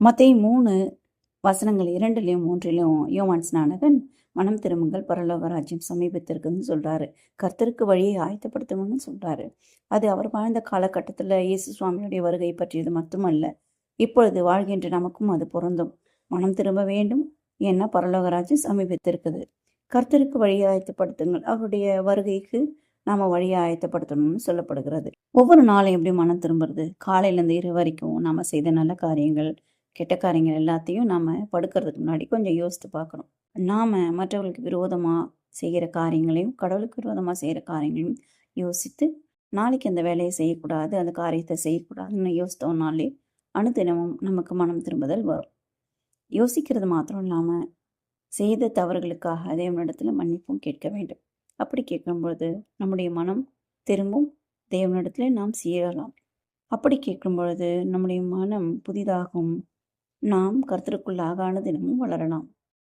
மற்ற மூணு வசனங்கள் இரண்டுலேயும் மூன்றிலையும் யோவான் ஸ்நானகன் மனம் திரும்புங்கள் பரலோக ராஜ்யம் சமீபத்திற்குன்னு சொல்கிறாரு கர்த்தருக்கு வழியை ஆயத்தப்படுத்தணும்னு சொல்கிறாரு அது அவர் வாழ்ந்த காலகட்டத்தில் இயேசு சுவாமியுடைய வருகை பற்றியது மட்டுமல்ல இப்பொழுது வாழ்கின்ற நமக்கும் அது பொருந்தும். மனம் திரும்ப வேண்டும் ஏன்னா பரலோகராஜ்யம் சமீபத்திருக்குது. கர்த்தருக்கு வழியை ஆயத்தப்படுத்துங்கள் அவருடைய வருகைக்கு நாம் வழியை ஆயத்தப்படுத்தணும்னு சொல்லப்படுகிறது. ஒவ்வொரு நாளும் எப்படி மனம் திரும்புறது? காலையிலேருந்து இரு வரைக்கும் நாம் செய்த நல்ல காரியங்கள் கெட்ட காரியங்கள் எல்லாத்தையும் நாம் படுக்கிறதுக்கு முன்னாடி கொஞ்சம் யோசித்து பார்க்கணும். நாம் மற்றவர்களுக்கு விரோதமாக செய்கிற காரியங்களையும் கடவுளுக்கு விரோதமாக செய்கிற காரியங்களையும் யோசித்து நாளைக்கு அந்த வேலையை செய்யக்கூடாது அந்த காரியத்தை செய்யக்கூடாதுன்னு யோசித்தோம்னாலே அனுதினமும் நமக்கு மனம் திரும்புதல் வரும். யோசிக்கிறது மாத்திரம் இல்லாமல் செய்த தவறுகளுக்காக தேவனிடத்தில் மன்னிப்பும் கேட்க வேண்டும். அப்படி கேட்கும்பொழுது நம்முடைய மனம் திரும்பும் தேவனிடத்தில் நாம் சீரலாம். அப்படி கேட்கும் பொழுது நம்முடைய மனம் புதிதாகும் நாம் கர்த்தருக்குள்ளாகான தினமும் வளரலாம்.